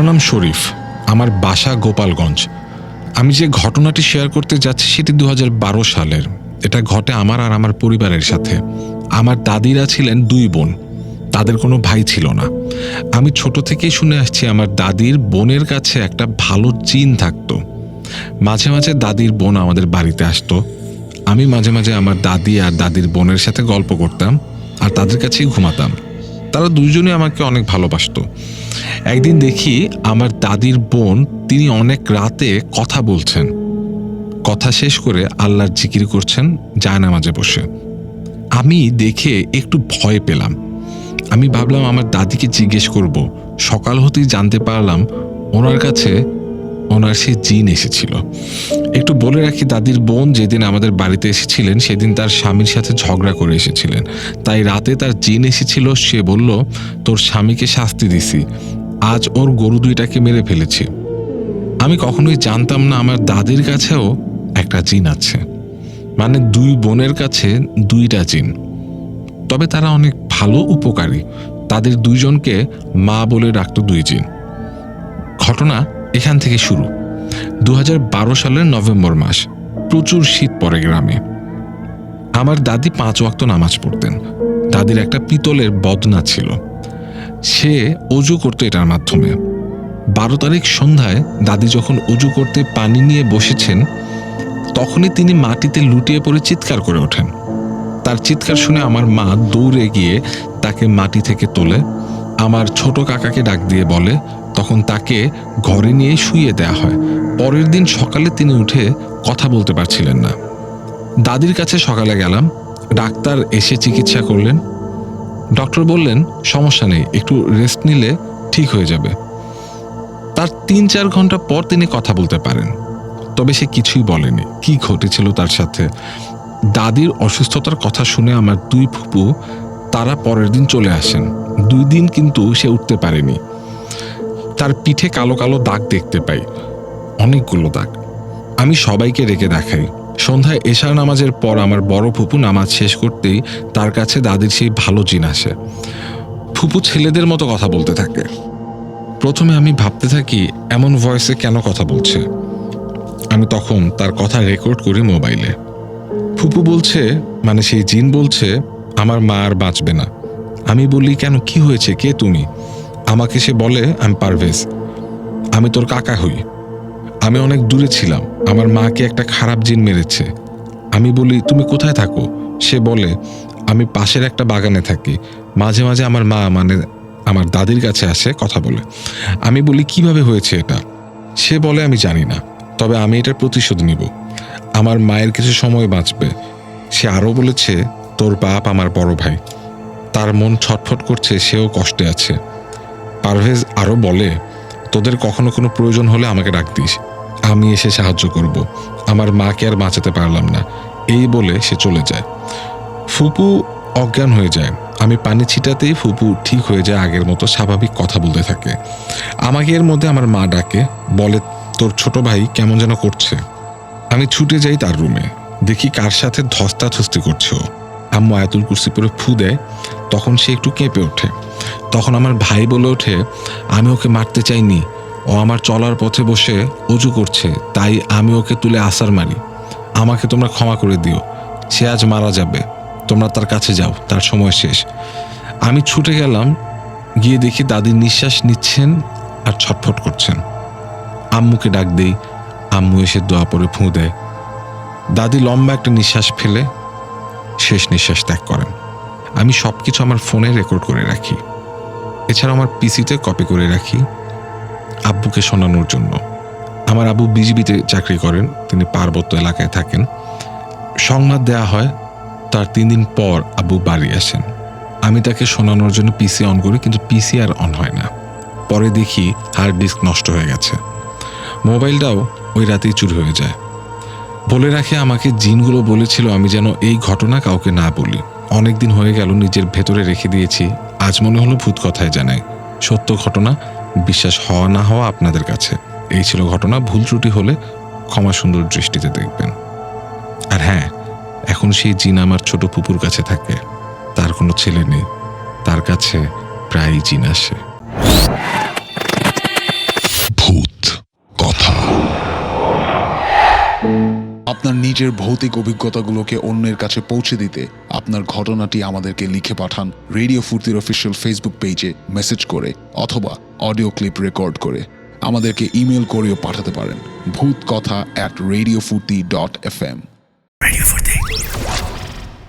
আমার নাম শরীফ। আমার বাসা গোপালগঞ্জ। আমি যে ঘটনাটি শেয়ার করতে যাচ্ছি সেটি দু হাজার বারো সালের। এটা ঘটে আমার আর আমার পরিবারের সাথে। আমার দাদিরা ছিলেন দুই বোন। তাদের কোনো ভাই ছিল না। আমি ছোট থেকেই শুনে আসছি আমার দাদির বোনের কাছে একটা ভালো চিন থাকতো। মাঝে মাঝে দাদির বোন আমাদের বাড়িতে আসতো। আমি মাঝে মাঝে আমার দাদি আর দাদির বোনের সাথে গল্প করতাম আর তাদের কাছেই ঘুমাতাম। তারা দুইজনই আমাকে অনেক ভালোবাসতো। একদিন দেখি আমার দাদির বোন তিনি অনেক রাতে কথা বলছেন। কথা শেষ করে আল্লাহর জিকির করছেন জায়নামাজে বসে। আমি দেখে একটু ভয় পেলাম। আমি ভাবলাম আমার দাদিকে জিজ্ঞেস করব। সকাল হতেই জানতে পারলাম ওনার কাছে ওনার সে জিন এসেছিল। একটু বলে রাখি, দাদির বোন যেদিন আমাদের বাড়িতে এসেছিলেন সেদিন তার স্বামীর সাথে ঝগড়া করে এসেছিলেন। তাই রাতে তার জিন এসেছিল, সে বলল, তোর স্বামীকে শাস্তি দিছি। আজ ওর গরু দুইটাকে মেরে ফেলেছি। আমি কখনোই জানতাম না আমার দাদির কাছেও একটা জিন আছে। মানে দুই বোনের কাছে দুইটা জিন। তবে তারা অনেক ভালো উপকারী। তাদের দুইজনকে মা বলে ডাকতো দুই জিন। ঘটনা এখান থেকে শুরু। দু হাজার বারো সালের নভেম্বর মাস, প্রচুর শীত পড়ে গ্রামে। আমার দাদি পাঁচ ওয়াক্ত নামাজ পড়তেন। দাদির একটা পিতলের বদনা ছিল। সে অজু করতো এটার মাধ্যমে। বারো তারিখ সন্ধ্যায় দাদি যখন অজু করতে পানি নিয়ে বসেছেন, তখনই তিনি মাটিতে লুটিয়ে পড়ে চিৎকার করে ওঠেন। তার চিৎকার শুনে আমার মা দৌড়ে গিয়ে তাকে মাটি থেকে তোলে, আমার ছোট কাকাকে ডাক দিয়ে বলে, তখন তাকে ঘরে নিয়ে শুইয়ে দেয়া হয়। পরের দিন সকালে তিনি উঠে কথা বলতে পারছিলেন না। দাদির কাছে সকালে গেলাম, ডাক্তার এসে চিকিৎসা করলেন। ডক্টর বললেন, সমস্যা নেই, একটু রেস্ট নিলে ঠিক হয়ে যাবে। তার তিন চার ঘণ্টা পর তিনি কথা বলতে পারেন। তবে সে কিছুই বলেনি। কি ঘটেছিল তার সাথে? দাদির অসুস্থতার কথা শুনে আমার দুই ফুপু তারা পরের দিন চলে আসেন। দুই দিন কিন্তু সে উঠতে পারেনি। তার পিঠে কালো কালো দাগ দেখতে পাই। অনেকগুলো দাগ। আমি সবাইকে রেখে দেখাই। সন্ধ্যায় এশার নামাজের পর আমার বড় ফুপু নামাজ শেষ করতেই তার কাছে দাদির সেই ভালো জিন আসে। ফুপু ছেলেদের মতো কথা বলতে থাকে। প্রথমে আমি ভাবতে থাকি, এমন ভয়েসে কেন কথা বলছে? আমি তখন তার কথা রেকর্ড করি মোবাইলে। ফুপু বলছে মানে সেই জিন বলছে, আমার মা আর বাঁচবে না। আমি বলি, কেন? কি হয়েছে? কে তুমি? আমাকে সে বলে আমি পারভেজ আমি তোর কাকা হই। আমি অনেক দূরে ছিলাম। আমার মাকে একটা খারাপ জিন মেরেছে। আমি বলি, তুমি কোথায় থাকো? সে বলে, আমি পাশের একটা বাগানে থাকি। মাঝে মাঝে আমার মা মানে আমার দাদির কাছে আসে কথা বলে। আমি বলি, কীভাবে হয়েছে এটা? সে বলে, আমি জানি না। তবে আমি এটার প্রতিশোধ নিব। আমার মায়ের কিছু সময় বাঁচবে। সে আরও বলেছে, তোর বাপ আমার বড় ভাই। তার মন ছটফট করছে, সেও কষ্টে আছে। পারভেজ আরও বলে, তোদের কখনো কোনো প্রয়োজন হলে আমাকে ডাক দিস। আমি এসে সাহায্য করব। আমার মাকে আর বাঁচাতে পারলাম না। এই বলে সে চলে যায়। ফুপু অজ্ঞান হয়ে যায়। আমি পানি ছিটাতেই ফুপু ঠিক হয়ে যায় আগের মতো স্বাভাবিক কথা বলতে থাকে। আমাকে এর মধ্যে আমার মা ডাকে, বলে, তোর ছোট ভাই কেমন যেন করছে? আমি ছুটে যাই তার রুমে। দেখি কার সাথে ধস্তাধস্তি করছে ও। আম্মু আয়াতুল কুরসি পরে ফু দেয়। তখন সে একটু কেঁপে ওঠে। তখন আমার ভাই বলে ওঠে, আমি ওকে মারতে চাইনি। ও আমার চলার পথে বসে অজু করছে, তাই আমি ওকে তুলে আসার মারি। আমাকে তোমরা ক্ষমা করে দিও, সে আজ মারা যাবে। তোমরা তার কাছে যাও, তার সময় শেষ। আমি ছুটে গেলাম, গিয়ে দেখি দাদি নিঃশ্বাস নিচ্ছেন আর ছটফট করছেন। আম্মুকে ডাক দেই, আম্মু এসে দোয়া পরে ফুঁ দেয়। দাদি লম্বা একটা নিঃশ্বাস ফেলে, শেষ নিঃশ্বাস ত্যাগ করেন। আমি সব কিছু আমার ফোনে রেকর্ড করে রাখি। এছাড়া আমার পিসিতে কপি করে রাখি। আব্বুকে শোনানোর জন্য। আমার আব্বু বিজিবিতে চাকরি করেন, তিনি পার্বত্য এলাকায় থাকেন। সংবাদ দেয়া হয়, তার তিন দিন পর আব্বু বাড়ি আসেন। আমি তাকে শোনানোর জন্য পিসি অন করি, কিন্তু পিসি আর অন হয় না। পরে দেখি হার্ড ডিস্ক নষ্ট হয়ে গেছে। মোবাইলটাও ওই রাতেই চুরি হয়ে যায়। বলে রাখে, আমাকে জিনগুলো বলেছিল আমি যেন এই ঘটনা কাউকে না বলি। অনেক দিন হয়ে গেল, নিজের ভেতরে রেখে দিয়েছি। আজ মনে হলো ভূত কথায় জানাই। সত্য ঘটনা বিশ্বাস হওয়া না হওয়া আপনাদের কাছে। এই ছিল ঘটনা। ভুল ত্রুটি হলে ক্ষমা সুন্দর দৃষ্টিতে দেখবেন। আর হ্যাঁ এখন সেই জিন আমার ছোট পুপুর কাছে থাকে। তার কোনো ছেলে নেই। তার কাছে প্রায়ই জিন আসে। আপনার নিজের ভৌতিক অভিজ্ঞতাগুলোকে অন্যের কাছে পৌঁছে দিতে আপনার ঘটনাটি আমাদেরকে লিখে পাঠান রেডিও ফুর্তির অফিসিয়াল ফেসবুক পেজে মেসেজ করে অথবা অডিও ক্লিপ রেকর্ড করে। আমাদেরকে ইমেল করেও পাঠাতে পারেন। ভূত কথা at radio Foorti dot F M